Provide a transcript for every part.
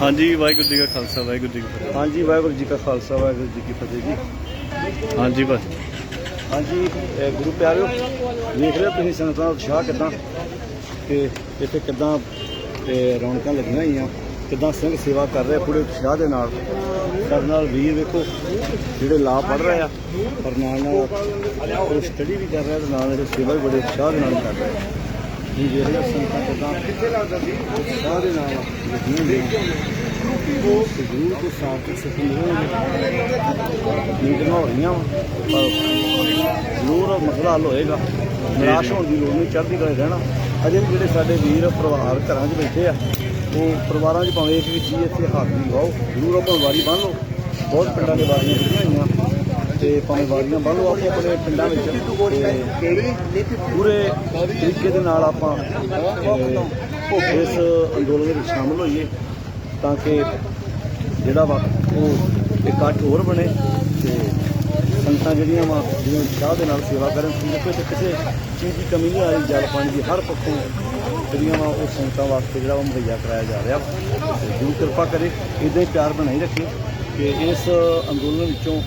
ਹਾਂਜੀ ਵਾਹਿਗੁਰੂ ਜੀ ਕਾ ਖਾਲਸਾ ਵਾਹਿਗੁਰੂ ਜੀ ਕੀ ਫਤਿਹ। ਹਾਂਜੀ ਵਾਹਿਗੁਰੂ ਜੀ ਕਾ ਖਾਲਸਾ ਵਾਹਿਗੁਰੂ ਜੀ ਕੀ ਫਤਿਹ ਜੀ। ਹਾਂਜੀ ਬਸ। ਹਾਂਜੀ ਇਹ ਗੁਰੂ ਪਿਆਰਿਓ ਦੇਖ ਰਹੇ ਤੁਸੀਂ ਸੰਗਤਾਂ ਦਾ ਉਤਸ਼ਾਹ ਕਿਦਾਂ ਤੇ ਇੱਥੇ ਕਿਦਾਂ ਰੌਣਕਾਂ ਲੱਗੀਆਂ ਹੋਈਆਂ ਕਿਦਾਂ ਸਿੰਘ ਸੇਵਾ ਕਰ ਰਹੇ ਪੂਰੇ ਉਤਸ਼ਾਹ ਦੇ ਨਾਲ। ਸਾਡੇ ਨਾਲ ਵੀਰ ਵੇਖੋ ਜਿਹੜੇ ਲਾ ਪੜ ਰਹੇ ਆ ਪਰ ਨਾਲ ਨਾਲ ਉਹ ਸਟੱਡੀ ਵੀ ਕਰ ਰਹੇ ਤੇ ਨਾਲ ਜਿਹੜੇ ਸੇਵਾ ਵੀ ਬੜੇ ਉਤਸ਼ਾਹ ਦੇ ਨਾਲ ਕਰ ਰਹੇ। ਆ ਜੀ ਦੇਖ ਰਹੇ ਹੋ ਸੰਗਤਾਂ ਕਿਦਾਂ ਕਿੱਥੇ ਲੱਗਦਾ ਸੀ ਉਤਸ਼ਾਹ ਨਾਲ ਲੱਗੀਆਂ ਹੋਈਆਂ ਜ਼ਰੂਰ ਕੋਈ ਸਾਥ ਸਫਲ ਹੋਣਗੇ ਮੀਟਿੰਗਾਂ ਹੋ ਰਹੀਆਂ ਵਾਂ, ਜ਼ਰੂਰ ਮਸਲਾ ਹੱਲ ਹੋਏਗਾ ਨਿਰਾਸ਼ ਹੋਣ ਦੀ ਲੋੜ ਨਹੀਂ ਚੜ੍ਹਦੀ ਕਲੇ ਰਹਿਣਾ ਅਜੇ ਵੀ ਜਿਹੜੇ ਸਾਡੇ ਵੀਰ ਪਰਿਵਾਰ ਘਰਾਂ 'ਚ ਬੈਠੇ ਆ ਉਹ ਪਰਿਵਾਰਾਂ 'ਚ ਭਾਵੇਂ ਇੱਕ ਵੀ ਚੀਜ਼ ਇੱਥੇ ਹੱਥ ਦੀ ਵਾਓ ਜ਼ਰੂਰ ਆਪਾਂ ਵਾਰੀ ਬੰਨ ਲਓ ਬਹੁਤ ਪਿੰਡਾਂ ਦੇ ਵਾਰੀਆਂ ਖੜੀਆਂ ਹੋਈਆਂ ਤੇ ਭਾਵੇਂ ਵਾਰੀਆਂ ਬੰਨ ਲਓ ਆਪੋ ਆਪਣੇ ਪਿੰਡਾਂ ਵਿੱਚ ਤੇ ਪੂਰੇ ਤਰੀਕੇ ਦੇ ਨਾਲ ਆਪਾਂ ਇਸ ਅੰਦੋਲਨ ਦੇ ਵਿੱਚ ਸ਼ਾਮਲ ਹੋਈਏ ਤਾਂ ਕਿ ਜਿਹੜਾ ਵਾ ਉਹ ਇਕੱਠ ਹੋਰ ਬਣੇ ਤੇ ਸੰਗਤਾਂ ਜਿਹੜੀਆਂ ਵਾ, ਜਿਵੇਂ ਚਾਹ ਦੇ ਨਾਲ ਸੇਵਾ ਕਰਨ ਸੀ ਦੇਖੋ ਕਿਸੇ ਚੀਜ਼ ਦੀ ਕਮੀ ਨਹੀਂ ਆ ਰਹੀ, ਜਲ ਪਾਣੀ ਦੀ ਹਰ ਪੱਖੋਂ ਜਿਹੜੀਆਂ ਵਾ ਉਹ ਸੰਗਤਾਂ ਵਾਸਤੇ ਜਿਹੜਾ ਵਾ ਮੁਹੱਈਆ ਕਰਾਇਆ ਜਾ ਰਿਹਾ। ਤੇ ਜਰੂਰ ਕਿਰਪਾ ਕਰੇ ਇਦਾਂ ਹੀ ਪਿਆਰ ਬਣਾਈ ਰੱਖੇ ਕਿ ਇਸ ਅੰਦੋਲਨ ਵਿੱਚੋਂ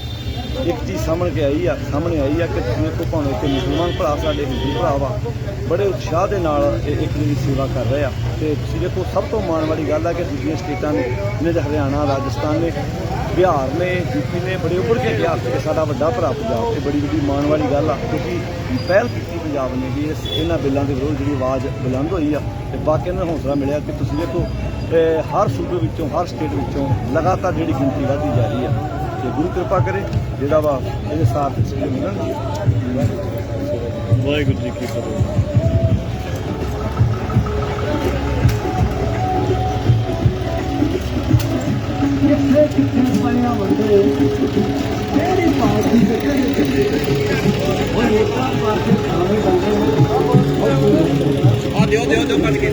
ਇੱਕ ਚੀਜ਼ ਸਾਹਮਣੇ ਕੇ ਆਈ ਆ, ਸਾਹਮਣੇ ਆਈ ਆ ਕਿ ਜਿਵੇਂ ਕੋ ਭਾਵੇਂ ਕਿ ਮੁਸਲਮਾਨ ਭਰਾ ਸਾਡੇ ਹਿੰਦੂ ਭਰਾ ਵਾ, ਬੜੇ ਉਤਸ਼ਾਹ ਦੇ ਨਾਲ ਇਹ ਇੱਕ ਦੀ ਸੇਵਾ ਕਰ ਰਹੇ ਆ। ਤੇ ਤੁਸੀਂ ਦੇਖੋ, ਸਭ ਤੋਂ ਮਾਣ ਵਾਲੀ ਗੱਲ ਆ ਕਿ ਦੂਜੀਆਂ ਸਟੇਟਾਂ ਨੇ, ਜਿਵੇਂ ਕਿ ਹਰਿਆਣਾ, ਰਾਜਸਥਾਨ ਨੇ, ਬਿਹਾਰ ਨੇ, ਯੂਪੀ ਨੇ, ਬੜੇ ਉੱਭਰ ਕੇ ਗਿਆ ਕਿ ਸਾਡਾ ਵੱਡਾ ਭਰਾ ਪੰਜਾਬ, ਤੇ ਬੜੀ ਵੱਡੀ ਮਾਣ ਵਾਲੀ ਗੱਲ ਆ, ਕਿਉਂਕਿ ਪਹਿਲ ਕੀਤੀ ਪੰਜਾਬ ਨੇ ਵੀ ਇਸ ਇਹਨਾਂ ਬਿੱਲਾਂ ਦੇ ਵਿਰੋਧ ਜਿਹੜੀ ਆਵਾਜ਼ ਬੁਲੰਦ ਹੋਈ ਆ ਤੇ ਬਾਕੀ ਨੂੰ ਹੌਸਲਾ ਮਿਲਿਆ ਕਿ ਤੁਸੀਂ ਦੇਖੋ ਹਰ ਸੂਬੇ ਵਿੱਚੋਂ ਹਰ ਸਟੇਟ ਵਿੱਚੋਂ ਲਗਾਤਾਰ ਜਿਹੜੀ ਗਿਣਤੀ ਵਧਦੀ ਜਾ ਰਹੀ ਆ। ਤੇ ਗੁਰੂ ਕਿਰਪਾ ਕਰੇ ਜਿਹੜਾ ਵਾ ਇਹਦੇ ਸਾਥ ਸਹਿਯੋਗ ਮਿਲਣਗੇ। ਵਾਹਿਗੁਰੂ ਜੀ ਕੀ ਫਤਿਹ। ਬਣਿਆ ऊपर के